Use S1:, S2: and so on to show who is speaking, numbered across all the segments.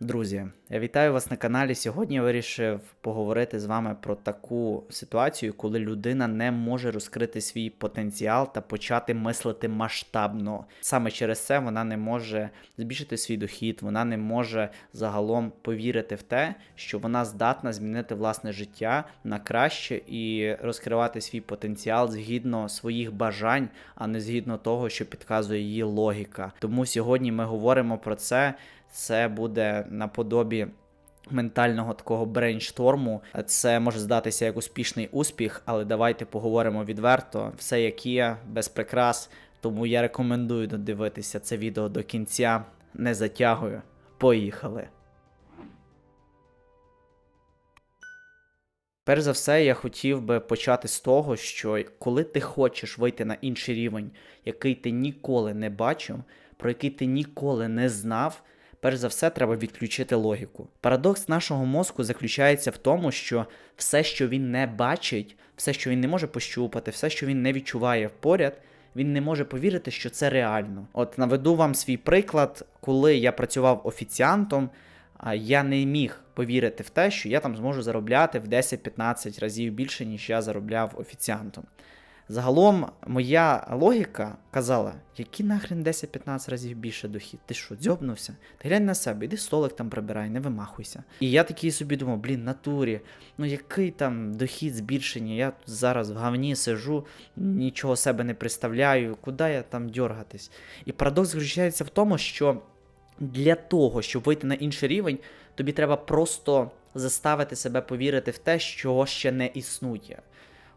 S1: Друзі, я вітаю вас на каналі. Сьогодні я вирішив поговорити з вами про таку ситуацію, коли людина не може розкрити свій потенціал та почати мислити масштабно. Саме через це вона не може збільшити свій дохід, вона не може загалом повірити в те, що вона здатна змінити власне життя на краще і розкривати свій потенціал згідно своїх бажань, а не згідно того, що підказує її логіка. Тому сьогодні ми говоримо про це це буде наподобі ментального такого брейншторму. Це може здатися як успішний успіх, але давайте поговоримо відверто. Все як є, без прикрас. Тому я рекомендую додивитися це відео до кінця. Не затягую. Поїхали. Перш за все, я хотів би почати з того, що коли ти хочеш вийти на інший рівень, який ти ніколи не бачив, про який ти ніколи не знав, перш за все, треба відключити логіку. Парадокс нашого мозку заключається в тому, що все, що він не бачить, все, що він не може пощупати, все, що він не відчуває поряд, він не може повірити, що це реально. От наведу вам свій приклад, коли я працював офіціантом. Я не міг повірити в те, що я там зможу заробляти в 10-15 разів більше, ніж я заробляв офіціантом. Загалом, моя логіка казала, які нахрен 10-15 разів більше дохід. Ти що, дзьобнувся? Ти глянь на себе, іди столик там прибирай, не вимахуйся. І я такий собі думав, блін, натурі, ну який там дохід збільшення? Я тут зараз в говні сижу, нічого себе не представляю, куди я там дергатись? І парадокс заключається в тому, що для того, щоб вийти на інший рівень, тобі треба просто заставити себе повірити в те, що ще не існує.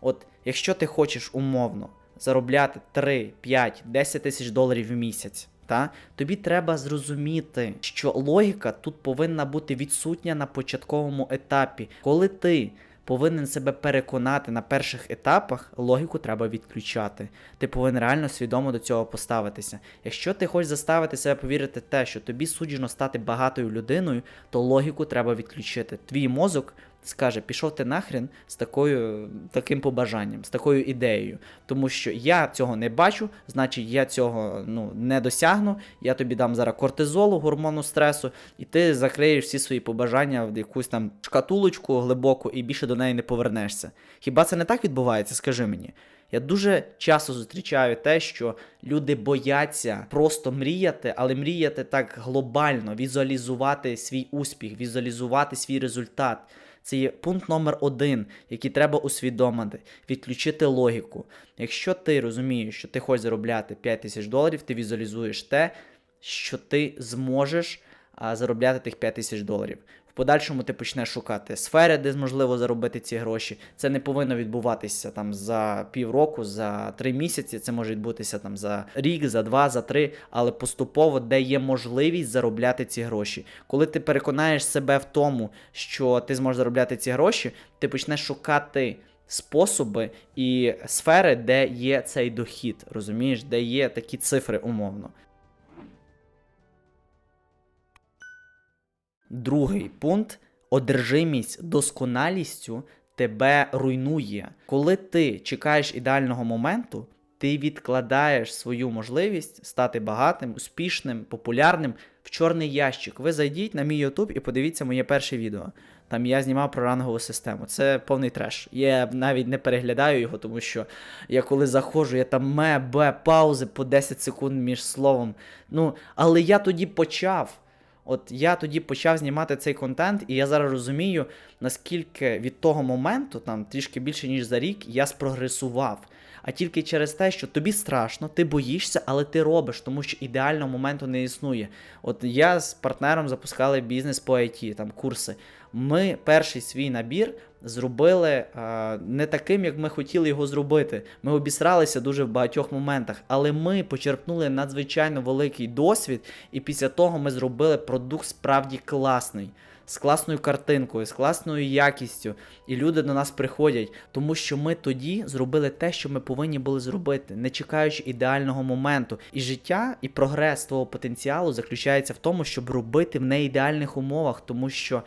S1: От якщо ти хочеш умовно заробляти 3, 5, 10 тисяч доларів в місяць, та, тобі треба зрозуміти, що логіка тут повинна бути відсутня на початковому етапі. Коли ти повинен себе переконати на перших етапах, логіку треба відключати. Ти повинен реально свідомо до цього поставитися. Якщо ти хочеш заставити себе повірити те, що тобі суджено стати багатою людиною, то логіку треба відключити. Твій мозок скаже, пішов ти нахрен з такою, таким побажанням, з такою ідеєю. Тому що я цього не бачу, значить я цього ну, не досягну. Я тобі дам зараз кортизолу, гормону стресу, і ти закриєш всі свої побажання в якусь там шкатулочку глибоку і більше до неї не повернешся. Хіба це не так відбувається? Скажи мені. Я дуже часто зустрічаю те, що люди бояться просто мріяти, але мріяти так глобально, візуалізувати свій успіх, візуалізувати свій результат. Це є пункт номер один, який треба усвідомити, відключити логіку. Якщо ти розумієш, що ти хочеш заробляти 5 тисяч доларів, ти візуалізуєш те, що ти зможеш заробляти тих 5 тисяч доларів подальшому ти почнеш шукати сфери, де можливо заробити ці гроші. Це не повинно відбуватися там за півроку, за три місяці. Це може відбутися там за рік, за два, за три, але поступово, де є можливість заробляти ці гроші. Коли ти переконаєш себе в тому, що ти зможеш заробляти ці гроші, ти почнеш шукати. Способи і сфери, де є цей дохід, розумієш, де є такі цифри умовно. Другий пункт одержимість досконалістю тебе руйнує. Коли ти чекаєш ідеального моменту, ти відкладаєш свою можливість стати багатим, успішним, популярним в чорний ящик. Ви зайдіть на мій YouTube і подивіться моє перше відео. Там я знімав про рангову систему. Це повний треш. Я навіть не переглядаю його, тому що я коли заходжу, я там ме, бе, паузи по 10 секунд між словом. Ну, але я тоді почав. От я тоді почав знімати цей контент, і я зараз розумію, наскільки від того моменту, там трішки більше ніж за рік, я спрогресував. А тільки через те, що тобі страшно, ти боїшся, але ти робиш, тому що ідеального моменту не існує. От я з партнером запускали бізнес по IT, там курси. Ми перший свій набір зробили а, не таким, як ми хотіли його зробити. Ми обісралися дуже в багатьох моментах, але ми почерпнули надзвичайно великий досвід, і після того ми зробили продукт справді класний. З класною картинкою, з класною якістю, і люди до нас приходять, тому що ми тоді зробили те, що ми повинні були зробити, не чекаючи ідеального моменту. І життя, і прогрес твого потенціалу заключається в тому, щоб робити в неідеальних умовах, тому що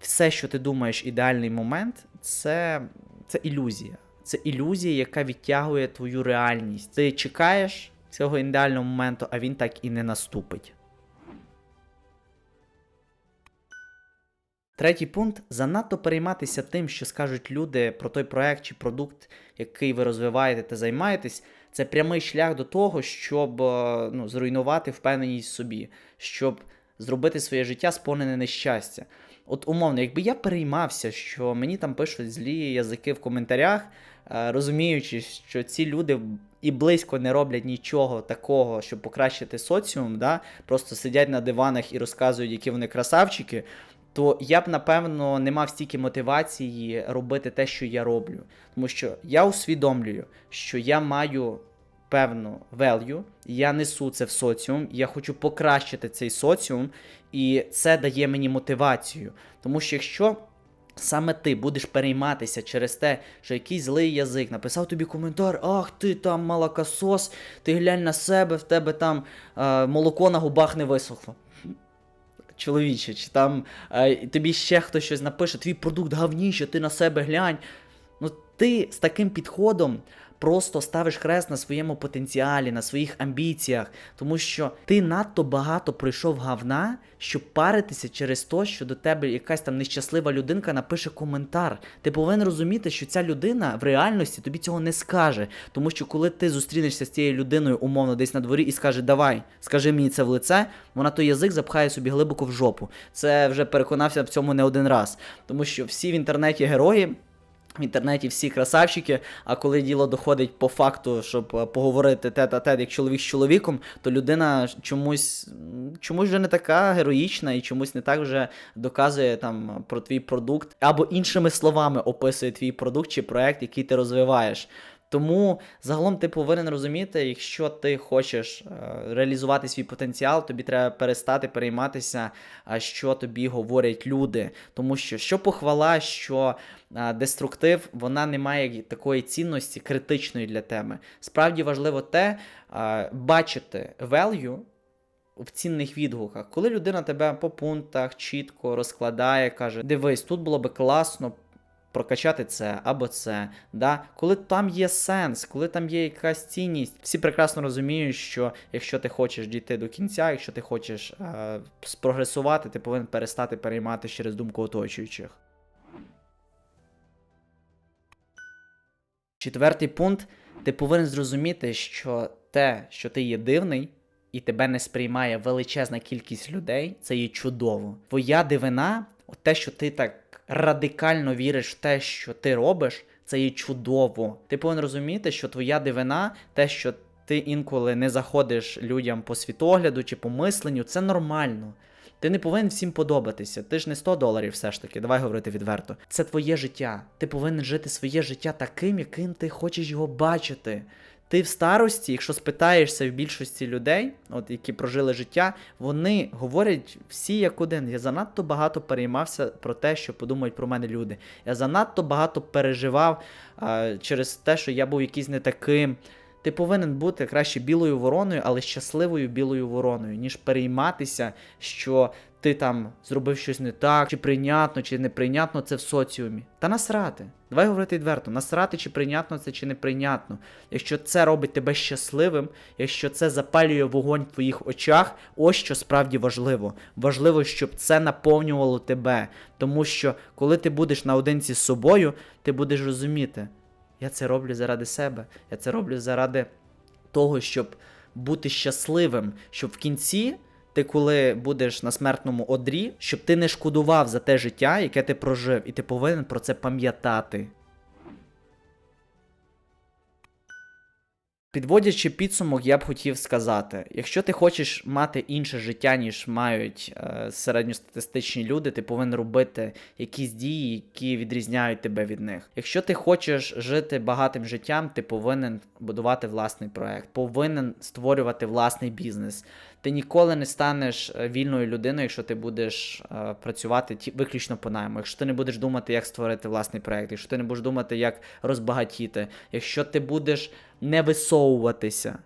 S1: все, що ти думаєш, ідеальний момент, це, це ілюзія. Це ілюзія, яка відтягує твою реальність. Ти чекаєш цього ідеального моменту, а він так і не наступить. Третій пункт занадто перейматися тим, що скажуть люди про той проект чи продукт, який ви розвиваєте та займаєтесь. Це прямий шлях до того, щоб е, ну, зруйнувати впевненість в собі, щоб зробити своє життя сповнене нещастя. От умовно, якби я переймався, що мені там пишуть злі язики в коментарях, е, розуміючи, що ці люди і близько не роблять нічого такого, щоб покращити соціум, да? просто сидять на диванах і розказують, які вони красавчики, то я б напевно не мав стільки мотивації робити те, що я роблю. Тому що я усвідомлюю, що я маю певну value, я несу це в соціум, я хочу покращити цей соціум, і це дає мені мотивацію. Тому що якщо саме ти будеш перейматися через те, що якийсь злий язик написав тобі коментар, ах ти там молокосос, ти глянь на себе, в тебе там е, молоко на губах не висохло. Чоловіче, чи там е, тобі ще хтось щось напише, твій продукт гавніше, ти на себе глянь. Ну, ти з таким підходом просто ставиш хрест на своєму потенціалі, на своїх амбіціях, тому що ти надто багато пройшов гавна, щоб паритися через те, що до тебе якась там нещаслива людинка напише коментар. Ти повинен розуміти, що ця людина в реальності тобі цього не скаже. Тому що коли ти зустрінешся з цією людиною, умовно, десь на дворі і скаже, давай, скажи мені це в лице, вона той язик запхає собі глибоко в жопу. Це вже переконався в цьому не один раз. Тому що всі в інтернеті герої. В інтернеті всі красавчики, а коли діло доходить по факту, щоб е, поговорити тет а тет як чоловік з чоловіком, то людина чомусь чомусь вже не така героїчна і чомусь не так вже доказує там про твій продукт, або іншими словами описує твій продукт чи проект, який ти розвиваєш. Тому загалом ти повинен розуміти, якщо ти хочеш е, реалізувати свій потенціал, тобі треба перестати перейматися, що тобі говорять люди. Тому що що похвала, що деструктив, вона не має такої цінності критичної для тебе. Справді важливо те, бачити value в цінних відгуках, коли людина тебе по пунктах чітко розкладає, каже: Дивись, тут було би класно прокачати це або це. Да? Коли там є сенс, коли там є якась цінність, всі прекрасно розуміють, що якщо ти хочеш дійти до кінця, якщо ти хочеш е, спрогресувати, ти повинен перестати переймати через думку оточуючих. Четвертий пункт. Ти повинен зрозуміти, що те, що ти є дивний, і тебе не сприймає величезна кількість людей, це є чудово. Твоя дивина, те, що ти так радикально віриш в те, що ти робиш, це є чудово. Ти повинен розуміти, що твоя дивина, те, що ти інколи не заходиш людям по світогляду чи по мисленню, це нормально. Ти не повинен всім подобатися. Ти ж не 100 доларів, все ж таки, давай говорити відверто. Це твоє життя. Ти повинен жити своє життя таким, яким ти хочеш його бачити. Ти в старості, якщо спитаєшся в більшості людей, от які прожили життя, вони говорять всі як один. Я занадто багато переймався про те, що подумають про мене люди. Я занадто багато переживав а, через те, що я був якийсь не таким. Ти повинен бути краще білою вороною, але щасливою білою вороною, ніж перейматися, що ти там зробив щось не так, чи прийнятно, чи неприйнятно це в соціумі. Та насрати. Давай говорити відверто, насрати, чи прийнятно це, чи неприйнятно. Якщо це робить тебе щасливим, якщо це запалює вогонь в твоїх очах, ось що справді важливо. Важливо, щоб це наповнювало тебе. Тому що коли ти будеш наодинці з собою, ти будеш розуміти. Я це роблю заради себе. Я це роблю заради того, щоб бути щасливим, щоб в кінці. Ти, коли будеш на смертному одрі, щоб ти не шкодував за те життя, яке ти прожив, і ти повинен про це пам'ятати. Підводячи підсумок, я б хотів сказати: якщо ти хочеш мати інше життя, ніж мають е, середньостатистичні люди, ти повинен робити якісь дії, які відрізняють тебе від них. Якщо ти хочеш жити багатим життям, ти повинен будувати власний проект, повинен створювати власний бізнес. Ти ніколи не станеш е, вільною людиною, якщо ти будеш е, працювати ті, виключно по найму. Якщо ти не будеш думати, як створити власний проект, якщо ти не будеш думати, як розбагатіти, якщо ти будеш не висовуватися.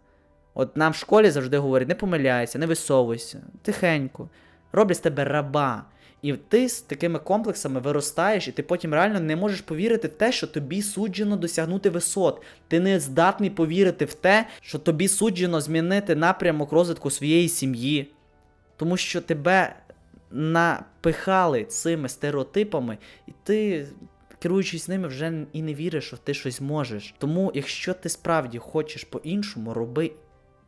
S1: От нам в школі завжди говорять, не помиляйся, не висовуйся, тихенько, роблять з тебе раба. І ти з такими комплексами виростаєш, і ти потім реально не можеш повірити в те, що тобі суджено досягнути висот. Ти не здатний повірити в те, що тобі суджено змінити напрямок розвитку своєї сім'ї. Тому що тебе напихали цими стереотипами, і ти. Керуючись ними, вже і не віриш, що ти щось можеш. Тому, якщо ти справді хочеш по-іншому, роби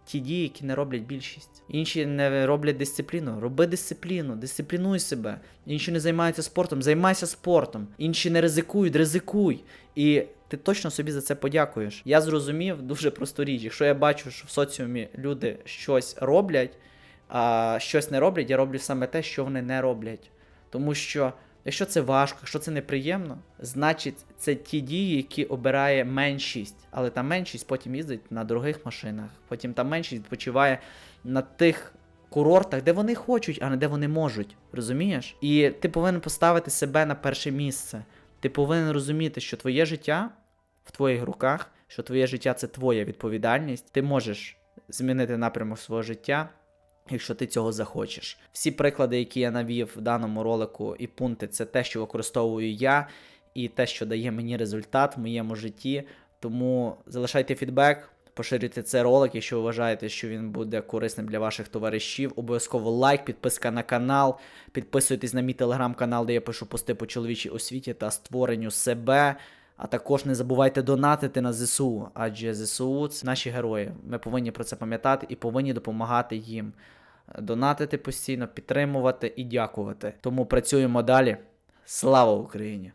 S1: ті дії, які не роблять більшість. Інші не роблять дисципліну. Роби дисципліну, дисциплінуй себе. Інші не займаються спортом, займайся спортом. Інші не ризикують, ризикуй. І ти точно собі за це подякуєш. Я зрозумів дуже просту річ. Якщо я бачу, що в соціумі люди щось роблять, а щось не роблять, я роблю саме те, що вони не роблять. Тому що. Якщо це важко, якщо це неприємно, значить це ті дії, які обирає меншість. Але та меншість потім їздить на дорогих машинах. Потім та меншість відпочиває на тих курортах, де вони хочуть, а не де вони можуть. Розумієш? І ти повинен поставити себе на перше місце. Ти повинен розуміти, що твоє життя в твоїх руках, що твоє життя це твоя відповідальність. Ти можеш змінити напрямок свого життя якщо ти цього захочеш. Всі приклади, які я навів в даному ролику, і пункти, це те, що використовую я, і те, що дає мені результат в моєму житті. Тому залишайте фідбек. Поширюйте цей ролик, якщо вважаєте, що він буде корисним для ваших товаришів. Обов'язково лайк, підписка на канал. Підписуйтесь на мій телеграм-канал, де я пишу пости по чоловічій освіті та створенню себе. А також не забувайте донатити на ЗСУ, адже ЗСУ це наші герої. Ми повинні про це пам'ятати і повинні допомагати їм. Донатити постійно, підтримувати і дякувати. Тому працюємо далі. Слава Україні!